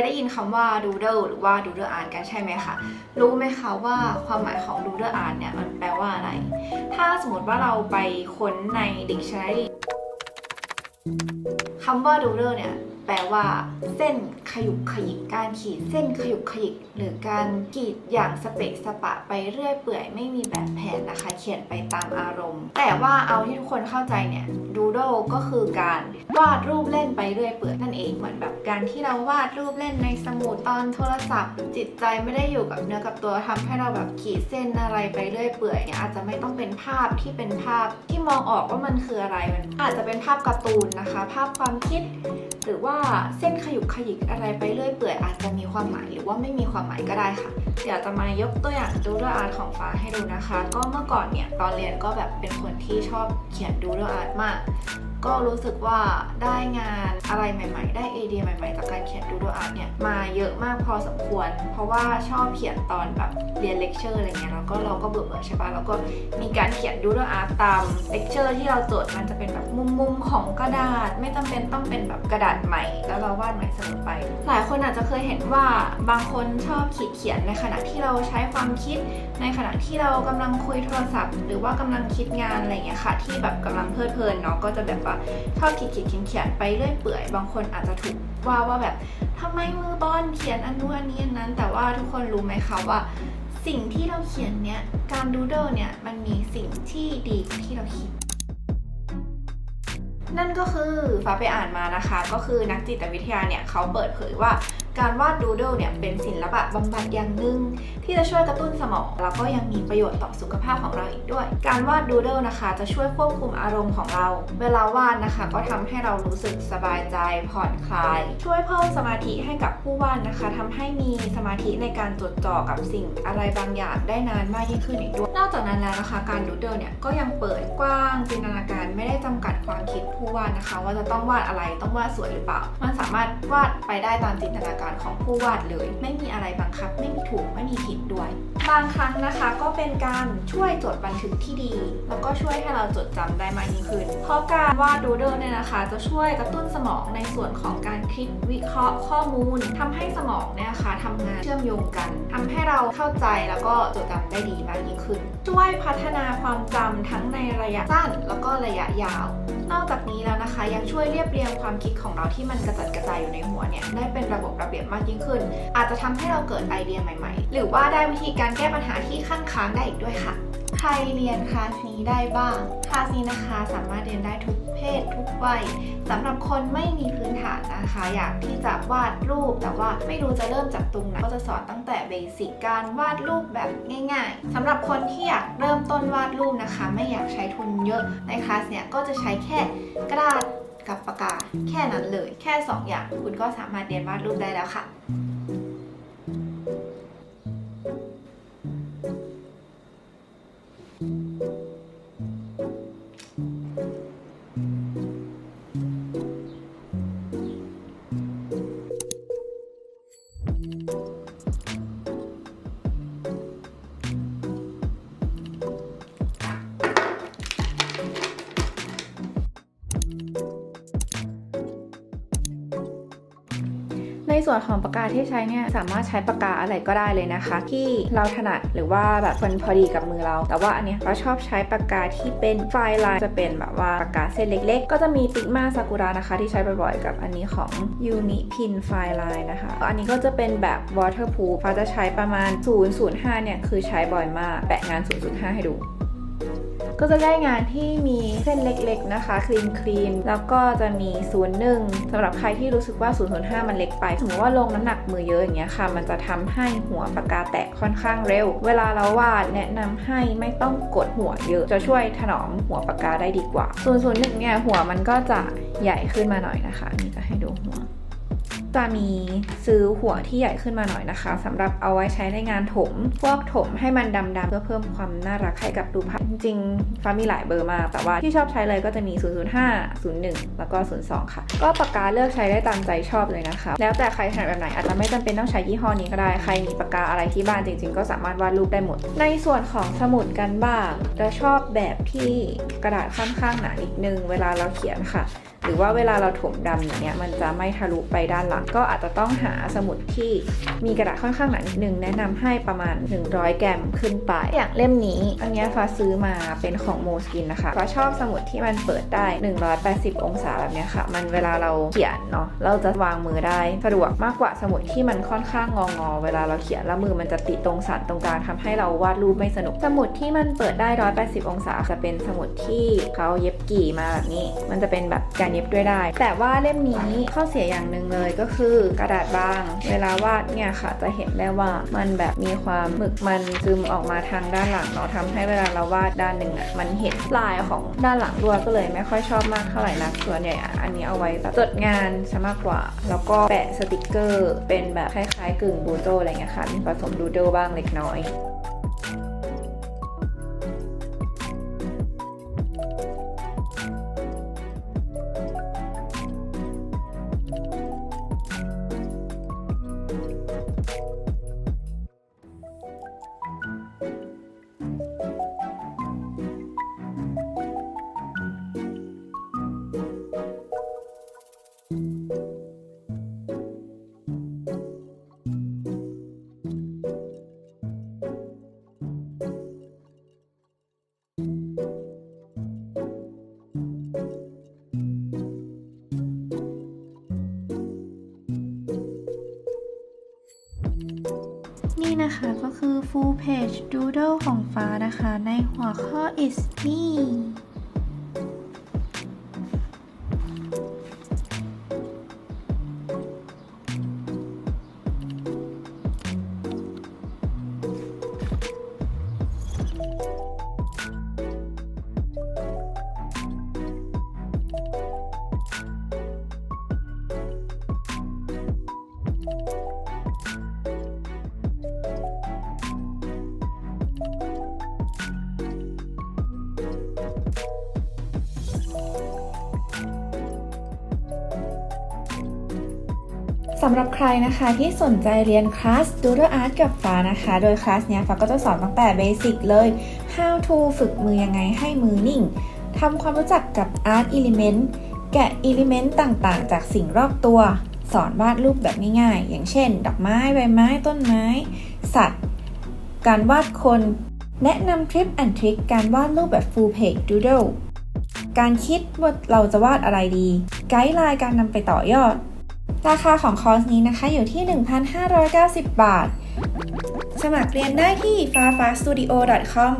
ยคนเคยได้ยินคำว่า doodle หรือว่า doodle art กันใช่ไหมคะ รู้ไหมคะว่าความหมายของ doodle art เนี่ยมันแปลว่าอะไร ถ้าสมมติว่าเราไปค้นใน dictionary คำว่า doodle เนี่ยแปลว่า เส้นขยุกขยิกการขีดเส้นขยุกขยิกหรือการขีดอย่างสเปะสปะไปเรื่อยเปื่อยไม่มีแบบแผนนะคะ เขียนไปตามอารมณ์ แต่ว่าเอาที่ทุกคนเข้าใจเนี่ย doodle ก็คือการวาดรูปเล่นไปเรื่อยเปื่อยนั่นเองเหมือนแบบการที่เราวาดรูปเล่นในสมุดตอนโทรศัพท์ จิตใจไม่ได้อยู่กับเนื้อกับตัวทำให้เราแบบขีดเส้นอะไรไปเรื่อยเปื่อยเนี่ยอาจจะไม่ต้องเป็นภาพที่เป็นภาพที่มองออกว่ามันคืออะไรมันอาจจะเป็นภาพการ์ตูนนะคะ ภาพความคิด หรือว่าเส้นขยุกขยิกอะไรไปเรื่อยเปื่อยอาจจะมีความหมายหรือว่าไม่มีความหมายก็ได้ค่ะ เดี๋ยวจะมายกตัวอย่างดูเรอาร์ตของฟ้าให้ดูนะคะ ก็เมื่อก่อนเนี่ยตอนเรียนก็แบบเป็นคนที่ชอบเขียนดูเรอาร์ตมาก ก็รู้สึกว่าได้งานอะไรใหม่ ๆ ได้ไอเดียใหม่ ๆ จากการเขียนดูดอาร์ตเนี่ยมาเยอะมากพอสมควร เพราะว่าชอบเขียนตอนแบบเรียนเลคเชอร์อะไรเงี้ยแล้วก็เราก็เบื่อๆใช่ปะแล้วก็มีการเขียนดูดอาร์ตตามเลคเชอร์ที่เราจทย์มันจะเป็นแบบมุมๆของกระดาษ ไม่จำเป็นต้องเป็นแบบกระดาษใหม่ แล้วเราวาดใหม่เสมอไป หลายคนอาจจะเคยเห็นว่าบางคนชอบขีดเขียนในขณะที่เราใช้ความคิดในขณะที่เรากำลังคุยโทรศัพท์ หรือว่ากำลังคิดงานอะไรเงี้ยค่ะ ที่แบบกำลังเพลิดเพลินเนาะก็จะแบบว่าชอบขีดเขียนเขียนเขียนไปเรื่อยเปื่อย บางคนอาจจะถูกว่าว่าแบบทำไมมือบอลเขียนอันนู้นอันนี้อันนั้น แต่ว่าทุกคนรู้ไหมคะว่า สิ่งที่เราเขียนเนี้ยการดูเดิลเนี่ยมันมีสิ่งที่ดีกว่าที่เราคิดนั่นก็คือฟ้าไปอ่านมานะคะ ก็คือนักจิตวิทยาเนี่ยเขาเปิดเผยว่า การวาดดูเดิลเนี่ยเป็นศิลปะบำบัดอย่างหนึ่งที่จะช่วยกระตุ้นสมอง แล้วก็ยังมีประโยชน์ต่อสุขภาพของเราอีกด้วย การวาดดูเดิลนะคะ จะช่วยควบคุมอารมณ์ของเรา เวลาวาดนะคะ ก็ทำให้เรารู้สึกสบายใจผ่อนคลาย ช่วยเพิ่มสมาธิให้กับผู้วาดนะคะทำให้มีสมาธิในการจดจ่อกับสิ่งอะไรบางอย่างได้นานมากยิ่งขึ้นอีกด้วยนอกจากนั้นแล้วนะคะ การดูเดิลเนี่ยก็ยังเปิดกว้างจินตนาการไม่ได้จำกัดความคิดผู้วาดนะคะ ว่าจะต้องวาดอะไรต้องวาดสวยหรือเปล่า มันสามารถวาดไปได้ตามจินตนาการของผู้วาดเลย ไม่มีอะไรบังคับ ไม่มีถูกไม่มีผิดด้วย บางครั้งนะคะก็เป็นการช่วยจดบันทึกที่ดี แล้วก็ช่วยให้เราจดจำได้มากยิ่งขึ้น เพราะการวาดดูเดิลเนี่ยนะคะ จะช่วยกระตุ้นสมองในส่วนของการคิดวิเคราะห์ข้อมูลทำให้สมองเนี่ยนะคะทำงานเชื่อมโยงกันทำให้เราเข้าใจแล้วก็จดจำได้ดีมากยิ่งขึ้น ช่วยพัฒนาความจำทั้งในระยะสั้น แล้วก็ระยะยาว นอกจากนี้แล้วนะคะ ยังช่วยเรียบเรียงความคิดของเราที่มันกระจัดกระจายอยู่ในหัวเนี่ยได้เป็นระบบระเบียบมากยิ่งขึ้น อาจจะทำให้เราเกิดไอเดียใหม่ๆ หรือว่าได้วิธีการแก้ปัญหาที่ขั้นค้างได้อีกด้วยค่ะ ใครเรียนคลาสนี้ได้บ้าง คลาสนี้นะคะสามารถเรียนได้ทุกเพศทุก วัยสำหรับคนไม่มีพื้นฐานนะคะ อยากที่จะวาดรูปแต่ว่าไม่รู้จะเริ่มจากตรงไหนก็จะสอนตั้งแต่เบสิกการวาดรูปแบบง่ายๆสำหรับคนที่อยากเริ่มต้นวาดรูปนะคะ ไม่อยากใช้ทุนเยอะในคลาสเนี่ยก็จะใช้แค่กระดาษกับปากกาแค่นั้นเลย แค่ 2 อย่างคุณก็สามารถเรียนวาดรูปได้แล้วค่ะ ส่วนของปากกาที่ใช้เนี่ยสามารถใช้ปากกาอะไรก็ได้เลยนะคะ ที่เราถนัดหรือว่าแบบมันพอดีกับมือเรา แต่ว่าอันเนี้ยเราชอบใช้ปากกาที่เป็นไฟลายจะเป็นแบบว่าปากกาเส้นเล็ก ๆ ก็จะมีปิกมาซากุระนะคะ ที่ใช้บ่อยๆกับอันนี้ของ Uni Pin f i Line นะคะอันนี้ก็จะเป็นแบบ waterproof ฟ้าจะใช้ประมาณ 005เนี่ยคือใช้บ่อยมากแปะงาน 005 ให้ดู ก็จะได้งานที่มีเส้นเล็กๆนะคะคลีนคลีนแล้วก็จะมี01สำหรับใครที่รู้สึกว่า005มันเล็กไป สมมติว่าลงน้ำหนักมือเยอะอย่างเงี้ยค่ะ มันจะทำให้หัวปากกาแตกค่อนข้างเร็ว เวลาเราวาดแนะนำให้ไม่ต้องกดหัวเยอะ จะช่วยถนอมหัวปากกาได้ดีกว่า001เนี่ยหัวมันก็จะใหญ่ขึ้นมาหน่อยนะคะ นี่จะให้ดูหัว จะมีซื้อหัวที่ใหญ่ขึ้นมาหน่อยนะคะสำหรับเอาไว้ใช้ในงานถม พวกถมให้มันดำๆเพื่อเพิ่มความน่ารักให้กับรูปภาพจริงๆฟ้ามีหลายเบอร์มาก แต่ว่าที่ชอบใช้เลยก็จะมี 005 01 แล้วก็ 02 ค่ะ ก็ปากกาเลือกใช้ได้ตามใจชอบเลยนะคะ แล้วแต่ใครถนัดแบบไหนอาจจะไม่จำเป็นต้องใช้ยี่ห้อนี้ก็ได้ใครมีปากกาอะไรที่บ้านจริง ๆ ก็สามารถวาดรูปได้หมด ในส่วนของสมุดกันบ้างจะชอบแบบที่กระดาษค่อนข้างหนานิดนึงเวลาเราเขียนค่ะ รือว่าเวลาเราถมดำอย่างเงี้ยมันจะไม่ทะลุไปด้านหลัง ก็อาจจะต้องหาสมุดที่มีกระดาษค่อนข้างหนานิดนึงแนะนำให้ประมาณ 100 แกรมขึ้นไป อย่างเล่มนี้อันเนี้ยฟ้าซื้อมาเป็นของโมสกินนะคะฟ้าชอบสมุดที่มันเปิดได้ 180 องศาแบบเนี้ยค่ะ มันเวลาเราเขียนเนาะเราจะวางมือได้สะดวกมากกว่าสมุดที่มันค่อนข้างงองอเวลาเราเขียนแล้วมือมันจะติดตรงสันตรงกลางทำให้เราวาดรูปไม่สนุก สมุดที่มันเปิดได้ 180 องศาจะเป็นสมุดที่เขาเย็บกี่มาแบบนี้ มันจะเป็นแบบการเย็บด้วยได้ แต่ว่าเล่มนี้ข้อเสียอย่างหนึ่งเลยก็คือกระดาษบาง เวลาวาดเนี่ยค่ะจะเห็นได้ว่ามันแบบมีความหมึกมันซึมออกมาทางด้านหลังเนาะทำให้เวลาเราวาดด้านหนึ่งอะมันเห็นลายของด้านหลังด้วยก็เลยไม่ค่อยชอบมากเท่าไหร่นักส่วนใหญ่อะอันนี้เอาไว้แบบจดงานซะมากกว่า แล้วก็แปะสติกเกอร์ เป็นแบบคล้ายๆ กึ่งบูโตอะไรเงี้ยค่ะมีผสมดูโดบ้างเล็กน้อย นะคะก็คือ full page doodle ของฟ้านะคะ ในหัวข้อ is me สำหรับใครนะคะที่สนใจเรียนคลาส Doodle Art กับฟ้านะคะ โดยคลาสเนี้ยฟ้าก็จะสอนตั้งแต่เบสิกเลย how to ฝึกมือยังไงให้มือนิ่งทำความรู้จักกับ Art Element แกะ Element ต่างๆ จากสิ่งรอบตัว สอนวาดรูปแบบง่ายๆ อย่างเช่น ดอกไม้ใบไม้ต้นไม้ สัตว์ การวาดคน แนะนำทริปแอนทริคการวาดรูปแบบ full page doodle การคิดว่าเราจะวาดอะไรดี ไกด์ไลน์การนำไปต่อยอด ราคาของคอร์สนี้นะคะอยู่ที่ 1,590 บาท สมัครเรียนได้ที่ f a f a s t u d i o c o m